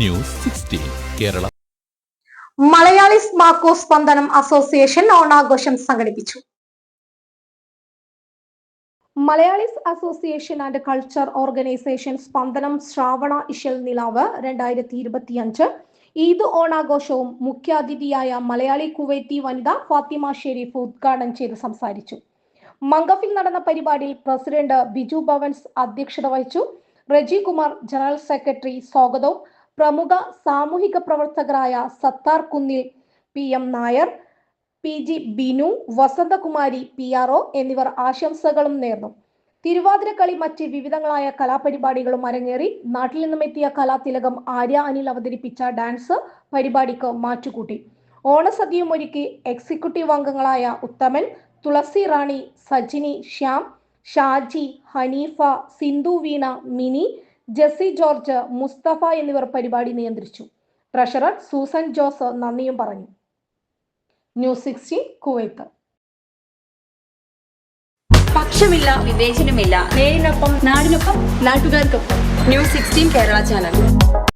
News sixteen Kerala. Malayalees മാക്കോ Spandanam association ഓണാഘോഷം സംഘടിപ്പിച്ചു. Malayalees association and culture organisation Spandanam Shravana Ishal നിലാവ് രണ്ടായിരത്തി ഇരുപത്തിയഞ്ച് ഈദ് ഓണാഘോഷവും മുഖ്യാതിഥിയായ മലയാളി കുവൈത്തി വനിത ഫാത്തിമ ഷെരീഫ് ഉദ്ഘാടനം ചെയ്ത് സംസാരിച്ചു. മംഗഫിൽ നടന്ന പരിപാടിയിൽ പ്രസിഡന്റ് ബിജു ഭവൻസ് അധ്യക്ഷത വഹിച്ചു. റജി കുമാർ ജനറൽ സെക്രട്ടറി സ്വാഗതവും പ്രമുഖ സാമൂഹിക പ്രവർത്തകരായ Sathar Kunnil P M Nair P G Binu Vasanthakumari P R O എന്നിവർ ആശംസകളും നേർന്നു. തിരുവാതിരക്കളി മറ്റ് വിവിധങ്ങളായ കലാപരിപാടികളും അരങ്ങേറി നാട്ടിൽ നിന്നും എത്തിയ കലാതിലകം ആര്യ അനിൽ അവതരിപ്പിച്ച ഡാൻസ് പരിപാടിക്ക് മാറ്റുകൂട്ടി. ഓണസദ്യയും ഒരുക്കി എക്സിക്യൂട്ടീവ് അംഗങ്ങളായ ഉത്തമൻ തുളസി റാണി സജിനി ശ്യാം ഷാജി ഹനീഫ സിന്ധു വീണ മിനി ജെസ്സി ജോർജ് മുസ്തഫ എന്നിവർ പരിപാടി നിയന്ത്രിച്ചു. ട്രഷറർ സൂസൻ ജോസ് നന്ദിയും പറഞ്ഞു. News sixteen Kuwait. പക്ഷമില്ല വിവേചനമില്ല. നേരിനൊപ്പം നാടിനൊപ്പം നാട്ടുകാർക്കൊപ്പം. News sixteen Kerala channel.